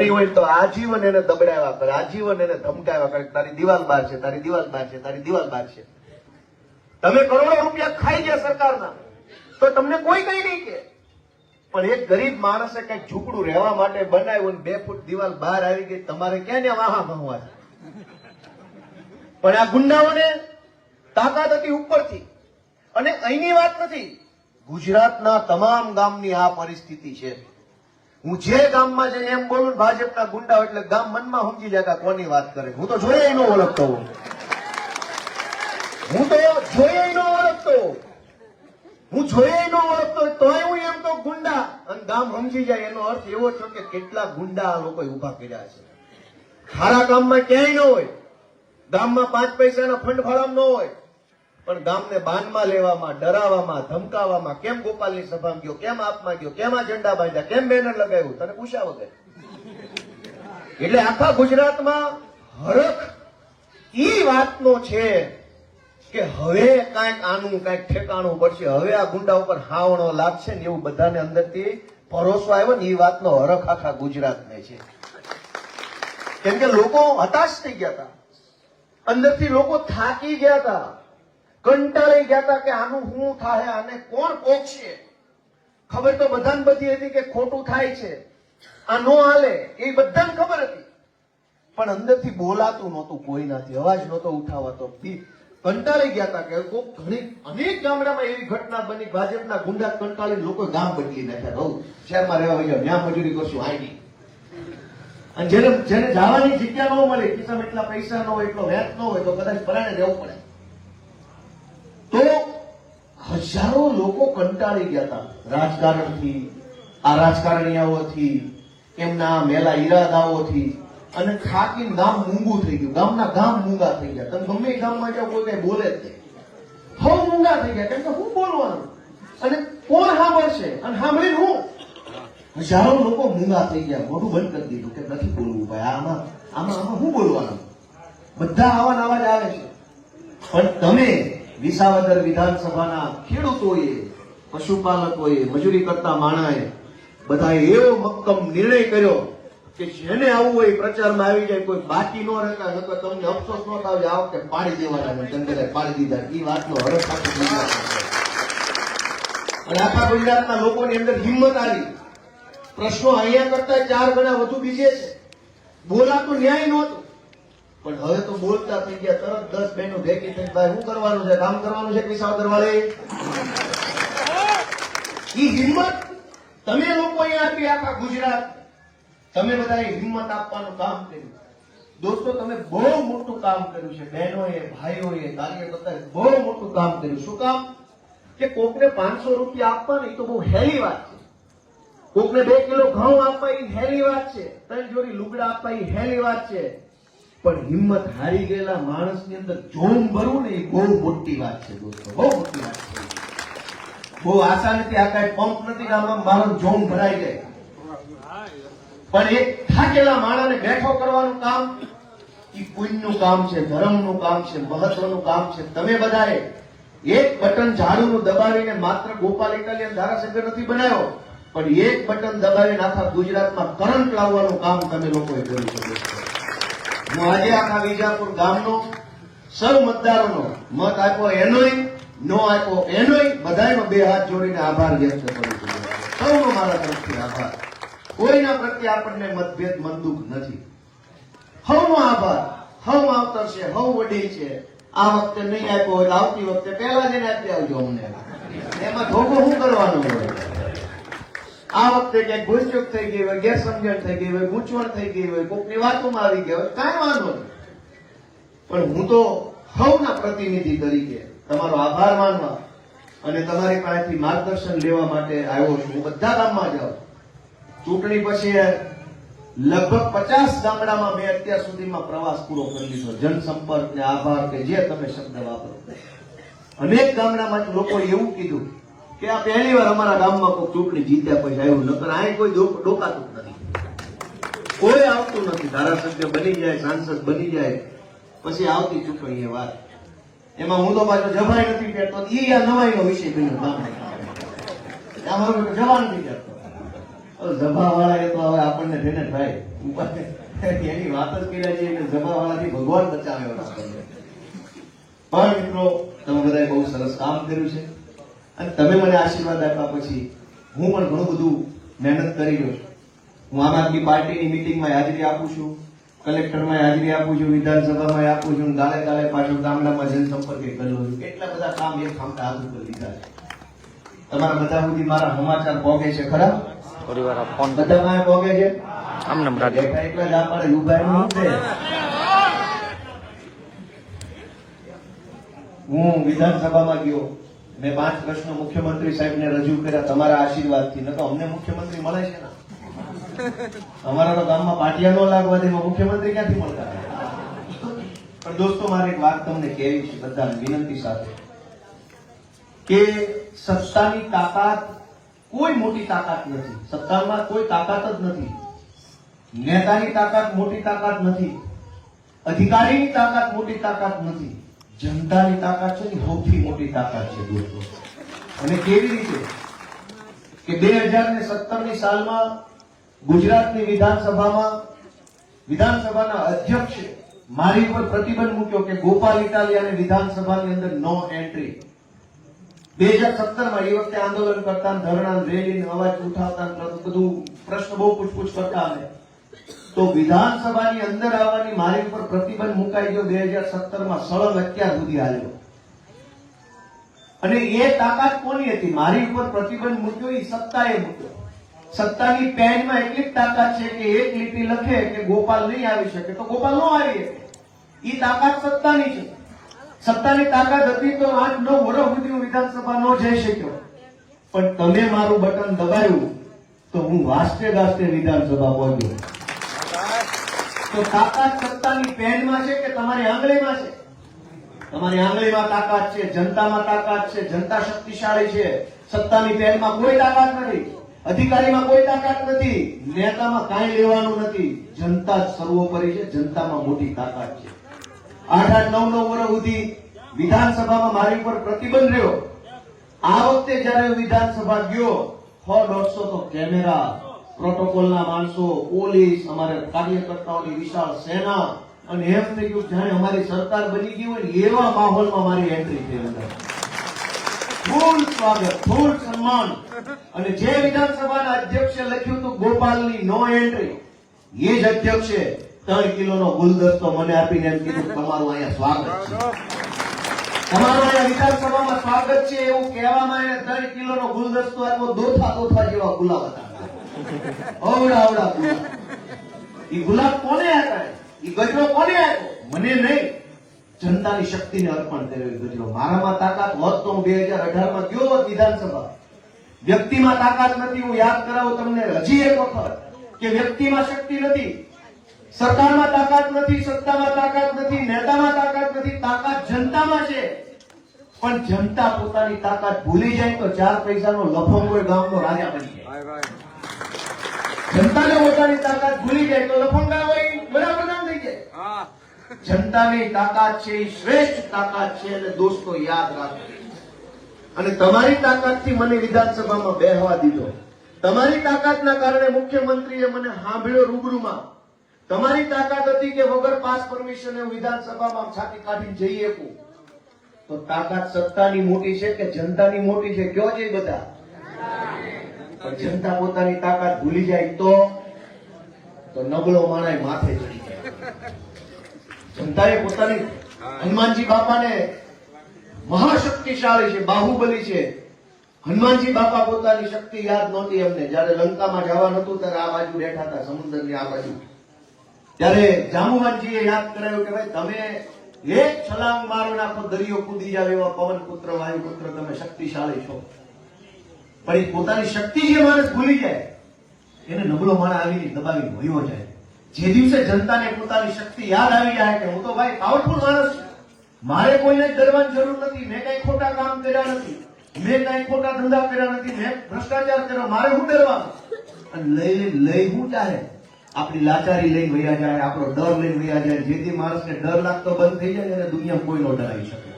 હોય રહેવા માટે બનાવ્યું બે ફૂટ દિવાલ બહાર આવી ગઈ, તમારે ક્યાં ત્યાં વાહા ભણવા? પણ આ ગુંડાઓને તાકાત હતી ઉપરથી. અને અહીંની વાત નથી. ગુજરાતના તમામ ગામની આ પરિસ્થિતિ છે. હું જે ગામમાં જઈને એમ બોલું ભાજપના ગુંડા એટલે ગામ મનમાં સમજી જાય કોની વાત કરે હું તો જોઈએ ન ઓળખતો હોઉં. હું તો જોઈએ ન ઓળખતો. હું જોઈએ ન ઓળખતો તોય હું એમ તો ગુંડા. અને ગામ સમજી જાય એનો અર્થ એવો છે કે કેટલા ગુંડા આ લોકો ઊભા કર્યા છે. ખારા ગામમાં ક્યાંય ન હોય. ગામમાં પાંચ પૈસાના ફંડ ફાળમ ન હોય. પણ ગામને બાનમાં લેવામાં, ડરાવવામાં, ધમકાવવામાં, કેમ ગોપાલની સભામાં ગયો, કેમ આપમાં ગયો, કેમ આ ઝંડા બાંધ્યા, કેમ બેનર લગાવ્યું, તને પૂછ્યા વગર? એટલે આખા ગુજરાતમાં હરખ ઈ વાતનો છે કે હવે કાંઈક આનું, કાંઈક ઠેકાણું પડશે. હવે આ ગુંડા ઉપર હાવણો લાગશે ને એવું બધાને અંદરથી ભરોસો આવ્યો ને એ વાતનો હરખ આખા ગુજરાતને છે. કેમ કે લોકો હતાશ થઈ ગયા હતા. અંદરથી લોકો થાકી ગયા હતા. કંટાળી ગયા હતા કે આનું શું થાય, આને કોણ પોક્ષે ખબર તો બધાને બધી હતી કે ખોટું થાય છે. આ નો હાલે, એ બધાને ખબર હતી. પણ અંદરથી બોલાતું નહોતું કોઈનાથી અવાજ નહોતો ઉઠાવાતો. કંટાળી ગયા હતા કે ઘણી, અનેક ગામડામાં એવી ઘટના બની, ભાજપના ગુંડા કંટાળી લોકો ગામ બદલી નાખ્યા. રહું શહેરમાં રહેવા હોય ત્યાં મજૂરી કરશું આઈ નહીં અને જેને જેને જવાની જગ્યા ન મળે ખિસ્સામાં એટલા પૈસા ન હોય, એટલો વેચ ન હોય, તો કદાચ પરાણે રહેવું પડે. હજારો લોકો કંટાળી ગયા હતા. રાજકારણથી આ રાજકારણીયાઓથી એમના મેલા ઈરાદાઓથી. અને ખાકી ગામ મૂંગું થઈ ગયું. ગામના ગામ મૂંગા થઈ ગયા. તમે ગમે ગામમાં જાઓ, કોઈ કઈ બોલે જ નહીં. હવ મૂંગા થઈ ગયા. કેમ કે હું બોલવાનું? અને કોણ સાંભળશે? અને સાંભળીને હું? હજારો લોકો મૂંગા થઈ ગયા. મોઢું બંધ કરી દીધું કે નથી બોલવું ભાઈ. આમાં આમાં આમાં શું બોલવાનું? બધા આવા નવા જ આવે છે. પણ તમે વિસાવદર વિધાનસભાના ખેડૂતોએ, પશુપાલકોએ, મજૂરી કરતા માણાએ બધાએ એવો મક્કમ નિર્ણય કર્યો કે જેને આવવું હોય પ્રચારમાં આવી જાય, કોઈ બાકી ન રહેતા નકર તમને અફસોસ ન થાય, આ વખતે પાડી દેવાના ચંદ્રે પાડી દીધા. એ વાતનો આખું અને આખા ગુજરાતના લોકોની અંદર હિંમત આવી. પ્રશ્નો અહીંયા કરતા ચાર ગણા વધુ બીજે છે. બોલાતું ન્યાય નહોતું. પણ હવે તો બોલતા થઈ ગયા, તરત દસ બહેનો ભેગી થઈ ભાઈ, શું કરવાનું છે? કામ કરવાનું છે વિસાવદર વાળે? ઈ હિંમત, તમે લોકો અહીંયા આપી આખા ગુજરાત. તમે બધાએ હિંમત આપવાનું કામ કર્યું. દોસ્તો, તમે બહુ મોટું કામ કર્યું છે. બહેનોએ, ભાઈઓએ કાર્યકર્તાએ બહુ મોટું કામ કર્યું. શું કામ? કે કોકને પાંચસો રૂપિયા આપવા ને એ તો બહુ હેલી વાત છે. કોકને બે કિલો ઘઉં આપવા એ હેલી વાત છે. ત્રણ જોડી લુગડા આપવા એ હેલી વાત છે. પણ હિંમત હારી ગયેલા માણસની અંદર જોમ ભરવું ને એ બહુ મોટી વાત છે દોસ્તો, બહુ મોટી વાત છે. બહુ આશા નથી આ કઈ પંપ નથી આમાં મારો જોમ ભરાઈ જાય. પણ એક થાકેલા માણસને બેઠો કરવાનું કામ, એ પુણ્યનું કામ છે, ધર્મનું કામ છે, મહત્વનું કામ છે. તમે બધાએ એક બટન ઝાડુનું દબાવીને માત્ર ગોપાલ ઇટાલિયન ધારાસભ્ય નથી બનાવ્યો, પણ એક બટન દબાવીને આખા ગુજરાતમાં કરંટ લાવવાનું કામ તમે લોકોએ કર્યું છે. આજે આખા વિજાપુર ગામનો સૌ મતદારોનો મત આપ્યો એનોય, નો આપ્યો એનોય બધાનો બે હાથ જોડીને આભાર વ્યક્ત કરું છું. સૌનો મારા તરફથી આભાર. કોઈના પ્રત્યે આપણને મતભેદ, મનદુખ નથી. હવનો આભાર. હવ આવતર છે, હવ વડી છે. આ વખતે નહીં આપ્યો એટલે આવતી વખતે પહેલા જઈને આપી આવજો અમને. એમાં ધોકો શું કરવાનો હોય? આ વખતે ક્યાંક ભૂલચૂક થઈ ગઈ હોય, ગેરસમજણ થઈ ગઈ હોય, ગૂંચવણ થઈ ગઈ હોય, કોકની વાતોમાં આવી ગયા હોય, કાંઈ વાંધો નહીં. પણ હું તો હવના પ્રતિનિધિ તરીકે તમારો આભાર માનવા અને તમારી પાસેથી માર્ગદર્શન લેવા માટે આવ્યો છું. હું બધા ગામમાં જાઉં. ચૂંટણી પછી લગભગ પચાસ ગામડામાં મેં અત્યાર સુધીમાં પ્રવાસ પૂરો કરી લીધો. જનસંપર્ક ને આભાર કે જે તમે શબ્દ વાપરો. અનેક ગામડામાં લોકોએ એવું કીધું કે આ પહેલી વાર અમારા ગામમાં કોઈ ચૂંટણી જીત્યા પછી આવ્યું, નકર અહીં કોઈ ડોકાતું નથી. કોઈ આવતું નથી. ધારાસભ્ય બની જાય, સાંસદ બની જાય, પછી આવતી ચૂંટણી એ વાત. એમાં હું તો પાછો જવાય નથી પહેરતો એ આ નવાઈનો વિષય બન્યો ગામમાં આમાં જવા નથી પહેરતો જભાવાળા એ તો હવે આપણને જેને થાય એની વાત જ કર્યા છે એટલે જમાવાળાથી ભગવાન બચાવે એવા આપણને. પણ મિત્રો, તમે બધાએ બહુ સરસ કામ કર્યું છે. અને તમે મને આશીર્વાદ આપ્યા પછી હું પણ ઘણું બધું મહેનત કરી રહ્યો છું. હું આમ આદમી પાર્ટીની મિટિંગમાં હાજરી આપું છું કલેક્ટરમાં હાજરી આપું છું વિધાનસભામાં આપું છું ગાલે ગાલે પાછું ગામડામાં જનસંપર્કે કર્યો છું. કેટલા બધા કામ એક ખામતા હાથ ઉપર લીધા છે. તમારા બધા સુધી મારા સમાચાર પહોંચે છે ખરા? પરિવાર ફોન બધા પાસે પહોંચે છે? આમ નમ રાખજો એકલા જ આપણે ઊભા નું છે હું વિધાનસભામાં ગયો. મેં પાંચ પ્રશ્નો મુખ્યમંત્રી સાહેબને રજૂ કર્યા તમારા આશીર્વાદથી. ન તો અમને મુખ્યમંત્રી મળે છે ને? અમારા તો ગામમાં પાટિયા નો લાગવા દે મુખ્યમંત્રી ક્યાંથી મળતા? પણ દોસ્તો, મારે એક વાત તમને કહેવી છે, બધાને વિનંતી સાથે. કે સત્તાની તાકાત કોઈ મોટી તાકાત નથી. સત્તામાં કોઈ તાકાત જ નથી. નેતાની તાકાત મોટી તાકાત નથી. અધિકારીની તાકાત મોટી તાકાત નથી. જનતાની તાકાત છે ને સૌથી મોટી તાકાત છે દોસ્તો. અને કેવી રીતે? કે બે હજાર ને સત્તરની સાલમાં ગુજરાતની વિધાનસભામાં, વિધાનસભાના અધ્યક્ષે મારી ઉપર પ્રતિબંધ મૂક્યો કે ગોપાલ ઇટાલિયાને વિધાનસભાની અંદર નો એન્ટ્રી બે હજાર સત્તરમાં એ વખતે આંદોલન કરતા ધરણા રેલી અવાજ ઉઠાવતા બધું પ્રશ્ન બહુ પૂછપૂછ કરતા અમે. તો વિધાનસભાની અંદર આવવાની મારી ઉપર પ્રતિબંધ મુકાઈ ગયો બે હજાર સત્તરમાં સળંગ અત્યાર સુધી આવ્યો અને એ તાકાત કોની હતી? મારી ઉપર પ્રતિબંધ મૂક્યો એ સત્તાએ મૂક્યો. સત્તાની પેનમાં એટલી તાકાત છે કે એક લીટી લખે કે ગોપાલ નહીં આવી શકે. તો ગોપાલ નો આવી શકે. એ તાકાત સત્તાની છે. સત્તાની તાકાત હતી તો આઠ નવ વર્ષ સુધી હું વિધાનસભા નો જઈ શક્યો. પણ તમે મારું બટન દબાયું તો હું વાસ્તે ગાસ્તે વિધાનસભા પહોંચ્યો. તો તાકાત સત્તાની પેનમાં છે કે તમારી આંગળીમાં છે? તમારી આંગળીમાં તાકાત છે, જનતામાં તાકાત છે, જનતા શક્તિશાળી છે. સત્તાની પેનમાં કોઈ તાકાત નથી. અધિકારીમાં કોઈ તાકાત નથી. નેતામાં કાંઈ લેવાનું નથી. જનતા જ સર્વોપરી છે, જનતામાં મોટી તાકાત છે. આઠ આઠ નવ નવ વર્ષ સુધી વિધાનસભામાં મારી ઉપર પ્રતિબંધ રહ્યો. આ વખતે જયારે વિધાનસભા ગયો, સો દોઢસો તો કેમેરા પ્રોટોકોલના માણસો, પોલીસ, અમારા કાર્યકર્તાઓની વિશાળ સેના અને એમ થઈ ગયું જાણે અમારી સરકાર બની ગઈ હોય એવા માહોલમાં મારી એન્ટ્રી થઈ અંદર ફૂલ સ્વાગત, ફૂલ સન્માન. અને જે વિધાનસભાના અધ્યક્ષે લખ્યું હતું, ગોપાલની નો એન્ટ્રી એ જ અધ્યક્ષે ત્રણ કિલોનો ગુલદસ્તો મને આપીને એમ કીધું, તમારું અહીંયા સ્વાગત છે. તમારું અહીંયા વિધાનસભામાં સ્વાગત છે એવું કહેવામાં એને ત્રણ કિલોનો ગુલદસ્તો આપ્યો દોથા દોથા જેવા ગુલાબ હતા. અવડા અવડા ઈ ગુલાબ કોને આપ્યા ઈ ગજરો કોને આપ્યો મને નહીં. જનતાની શક્તિને અર્પણ કર્યો ગજરો. મારામાં તાકાત હોત તો હું બે હજાર અઢારમાં ગયો હોત વિધાનસભા. વ્યક્તિમાં તાકાત નથી, હું યાદ કરાવું તમને હજી એક વખત કે વ્યક્તિમાં શક્તિ નથી. સરકારમાં તાકાત નથી, સત્તામાં તાકાત નથી, નેતામાં તાકાત નથી, તાકાત જનતામાં છે. પણ જનતા પોતાની તાકાત ભૂલી જાય તો ચાર પૈસાનો લફંગો ગામનો રાજા બની જાય. જનતાને પોતાની તાકાત ભૂલી જાય તો લફંગા હોય વડાપ્રધાન થઈ જાય? જનતાની તાકાત છે એ શ્રેષ્ઠ તાકાત છે અને દોસ્તો યાદ રાખો અને તમારી તાકાતથી મને વિધાનસભામાં બેહવા દીધો. તમારી તાકાતના કારણે મુખ્યમંત્રીએ મને સાંભળ્યો રૂબરૂમાં. તમારી તાકાત હતી કે વગર પાસ પરમિશન હું વિધાનસભામાં છાતી કાઢીને જઈ શકું. તો તાકાત સત્તાની મોટી છે કે જનતાની મોટી છે? કયો છે બધા? પણ જનતા પોતાની તાકાત ભૂલી જાય તો તો નબળો માણાય માથે ચડી જાય. જનતાએ પોતાની હનુમાનજી બાપાને મહાશક્તિશાળી છે, બાહુબલી છે. હનુમાનજી બાપા પોતાની શક્તિ યાદ નહોતી અમને. જયારે લંકામાં જવાનું હતું ત્યારે આ બાજુ બેઠા હતા, સમુદ્રની આ બાજુ. ત્યારે જાંબુવાનજીએ યાદ કરાયું કે ભાઈ, તમે એક છલાંગ મારો નાખો, દરિયો કૂદી જાવ એવા પવન પુત્ર વાયુ પુત્ર તમે શક્તિશાળી છો. પણ એ પોતાની શક્તિ જે માણસ ભૂલી જાય, એને નબળો માણસ આવીને દબાવી વયો જાય. જે દિવસે જનતાને પોતાની શક્તિ યાદ આવી જાય કે હું તો ભાઈ પાવરફુલ માણસ છું. મારે કોઈને ડરવાની જરૂર નથી, મેં કઈ ખોટા કામ કર્યા નથી, મેં કઈ ખોટા ધંધા કર્યા નથી, મેં ભ્રષ્ટાચાર કર્યો, મારે હું ડરવાનું? અને લઈ લઈ લઈ હું ચાલે? આપણી લાચારી લઈને વયા જાય, આપણો ડર લઈને વયા જાય, જેથી માણસને ડર લાગતો બંધ થઈ જાય એને દુનિયા કોઈ નો ડરાવી શકે.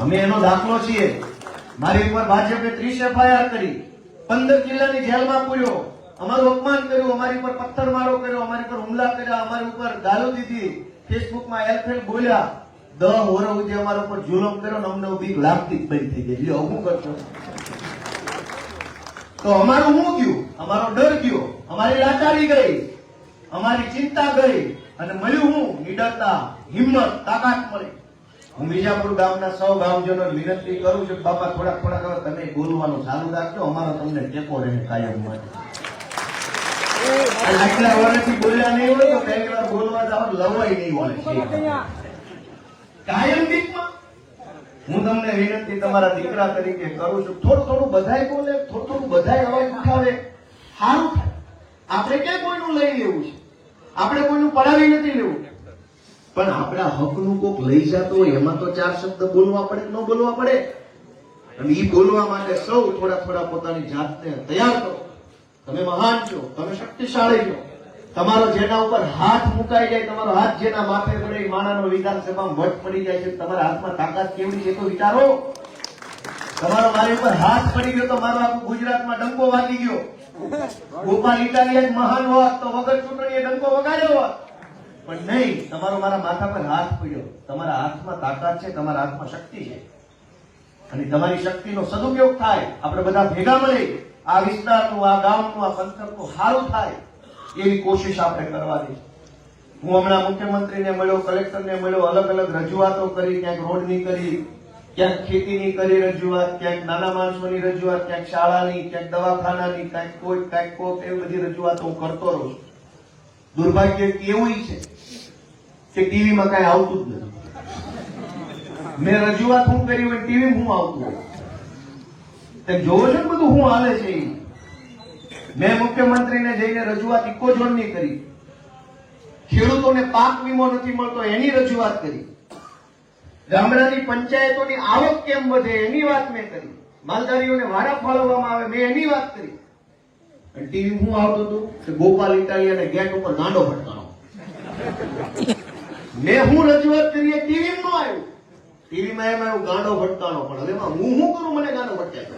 અમે એનો દાખલો છીએ. મારી ઉપર ભાજપે ત્રીસ એફઆઈઆર કરી, પંદર જિલ્લાની જેલમાં પૂર્યો. અમારું અપમાન કર્યું, અમારી પર પથ્થરમારો કર્યો, અમારી પર હુમલા કર્યા, અમારી ઉપર ગાળો દીધી. ફેસબુકમાં એલફેલ બોલ્યા, દહ વર્ષ સુધી અમારા ઉપર જુલમ કર્યો ને અમને બીક લાગતી બંધ થઈ ગઈ. હું કરતો? તો અમારું શું ગયું અમારો ડર ગયો. અમારી લાચારી ગઈ. અમારી ચિંતા ગઈ. અને મળ્યું હું, નિડરતા, હિંમત, તાકાત મળી. હું બીજાપુર ગામના સૌ ગામજનો વિનંતી કરું છું બાપા, થોડાક થોડાક તમે બોલવાનું ચાલુ રાખજો. અમારો તમને ટેકો રહે કાયમ માટે. હોય તો પહેલી વાર બોલવા જાવ લવાય નહીં હોય કાયમ દીકમાં. હું તમને વિનંતી તમારા દીકરા તરીકે કરું છું, થોડું થોડું બધાય બોલે, થોડું બધાય અવાજ ઉઠાવે. આપણે ક્યાં કોઈનું લઈ લેવું છે? આપણે કોઈનું પડાવી નથી લેવું. પણ આપણા હકનું કોક લઈ જતો હોય, એમાં તો ચાર શબ્દ બોલવા પડે ન બોલવા પડે? અને ઈ બોલવા માટે સૌ થોડા થોડા પોતાની જાતને તૈયાર કરો. તમે મહાન છો, તમે શક્તિશાળી છો. તમારો જેના ઉપર હાથ મુકાઈ જાય, તમારો હાથ જેના માથે પડે એ માણાનો વિધાનસભામાં વટ પડી જાય છે, તમારા હાથમાં તાકાત કેવડી છે તો વિચારો. તમારો મારી ઉપર હાથ પડી ગયો તો મારો આખું ગુજરાતમાં ડંકો વાગી ગયો. ગોપાલ ઇટાલિયા મહાન હોત તો વગર ચૂંટણીએ ડંકો વગાડ્યો હોત. પણ નહીં, તમારો મારા માથા પર હાથ પડ્યો તમારા હાથમાં તાકાત છે, તમારા હાથમાં શક્તિ છે. અને તમારી શક્તિનો સદુપયોગ થાય. આપણે બધા ભેગા મળી આ વિસ્તારનું, આ ગામનું, આ પંથકનું સારું થાય એવી કોશિશ આપણે કરવાની. હું હમણાં મુખ્યમંત્રીને મળ્યો, કલેક્ટરને મળ્યો, અલગ અલગ રજૂઆતો કરી, ક્યાંક રોડની કરી, ક્યાંક ખેતીની કરી રજૂઆત, ક્યાંક નાના માણસોની રજૂઆત, ક્યાંક શાળાની, ક્યાંક દવાખાનાની, ક્યાંક કોઈ ક્યાંક કોઈ એવી બધી રજૂઆતો હું કરતો રહું છું. દુર્ભાગ્ય કેવું છે કે ટીવીમાં કાંઈ આવતું જ નથી. મેં રજૂઆત હું કરી હોય ટીવી હું આવતું હોય. તે જોવો છો ને બધું હું હાલે છે મેં મુખ્યમંત્રીને જઈને રજૂઆત ઇકોઝોનની કરી. ખેડૂતોને પાક વીમો નથી મળતો એની રજૂઆત કરી. ગામડાની પંચાયતોની આવક કેમ વધે એની વાત મેં કરી. માલધારીઓને વારા ફાળવવામાં આવે મેં એની વાત કરી. અને ટીવી હું આવતું હતું કે ગોપાલ ઇટાલિયાને ગેટ ઉપર ગાંડો ભટકાણો. મેં હું રજૂઆત કરી ટીવી નો આવ્યું. ટીવીમાં એમાં એવું ગાંડો ભટકાણો, પણ હવે હું શું કરું? મને ગાંડો ભટકાય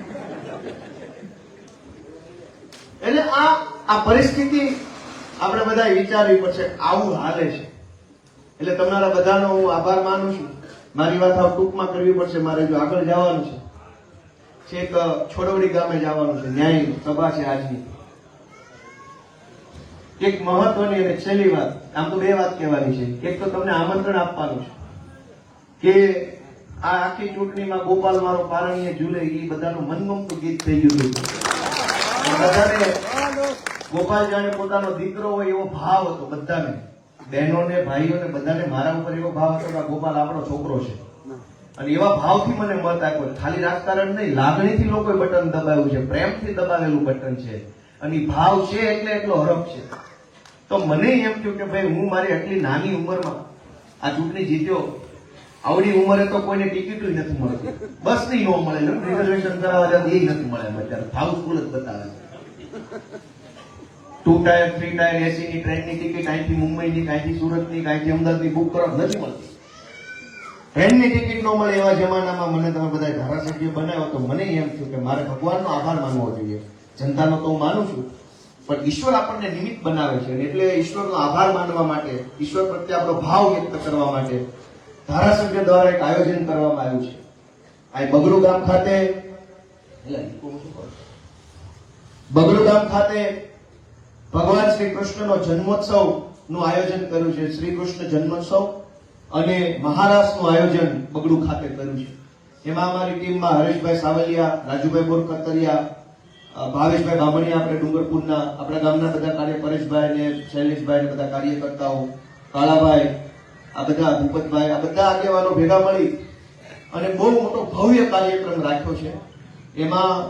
એટલે આ આ પરિસ્થિતિ આપણે બધા વિચારવી પડશે, આવું હાલે છે. એટલે તમારા બધાનો હું આભાર માનું છું. મારી વાત હવે ટૂંકમાં કરવી પડશે, મારે જો આગળ જવાનું છે. છેક છોડવડી ગામે જવાનું છે, ન્યાય સભા છે આજની. એક મહત્વની અને છેલ્લી વાત, આમ તો બે વાત કહેવાની છે. એક તો તમને આમંત્રણ આપવાનું છે કે આ આખી ચૂંટણીમાં ગોપાલ મારો પારણીય ઝૂલે એ બધાનું મનગમતું ગીત થઈ ગયું હતું. બધાને ગોપાલ જાણે પોતાનો દીકરો હોય એવો ભાવ હતો બધાને. બહેનોને, ભાઈઓને બધાને મારા ઉપર એવો ભાવ હતો કે ગોપાલ આપણો છોકરો છે. અને એવા ભાવથી મને મત આપ્યો ખાલી રાજકારણ નહીં, લાગણીથી લોકોએ બટન દબાવ્યું છે, પ્રેમથી દબાવેલું બટન છે. અને ભાવ છે એટલે એટલો હરખ છે. તો મને એમ થયું કે ભાઈ, હું મારી આટલી નાની ઉંમરમાં આ ચૂંટણી જીત્યો. આવડી ઉંમરે તો કોઈને ટિકિટ નથી મળતી. બસની ન મળે. રિઝર્વેશન કરાવવા જાય એ નથી મળે અત્યારે. હાઉસફુલ જ બતાવે two tier three tier AC ની ટ્રેનની ટિકિટ અહીંથી મુંબઈની, અહીંથી સુરતની, અહીંથી અમદાવાદની બુક કરવા નથી મળતી. ટ્રેનની ટિકિટ ન મળે એવા જમાનામાં મને તમે બધા ધારાસભ્ય બનાવ્યો તો મને એમ થયું કે મારે ભગવાનનો આભાર માનવો જોઈએ. જનતાનો તો હું માનું છું. પણ ઈશ્વર આપણને નિમિત્ત બનાવે છે એટલે ઈશ્વરનો આભાર માનવા માટે, ઈશ્વર પ્રત્યે આપણો ભાવ વ્યક્ત કરવા માટે ધારાસભ્ય દ્વારા એક આયોજન કરવામાં આવ્યું છે આ બગડુ ગામ ખાતે? બગડુ ગામ ખાતે ભગવાન શ્રી કૃષ્ણનો જન્મોત્સવનું આયોજન કર્યું છે, શ્રી કૃષ્ણ જન્મોત્સવ અને મહારાષ્ટ્રનું આયોજન બગડુ ખાતે કર્યું છે એમાં અમારી ટીમમાં હરેશભાઈ સાવલિયા, રાજુભાઈ બોરકતરિયા ભાવેશભાઈ બામણિયા આપણે ડુંગરપુરના, આપણા ગામના બધા કાર્ય, પરેશભાઈ ને શૈલેષભાઈ ને બધા કાર્યકર્તાઓ કાળાભાઈ આ બધા ભૂપતભાઈ, આ બધા આગેવાનો ભેગા મળી અને બહુ મોટો ભવ્ય કાર્યક્રમ રાખ્યો છે. એમાં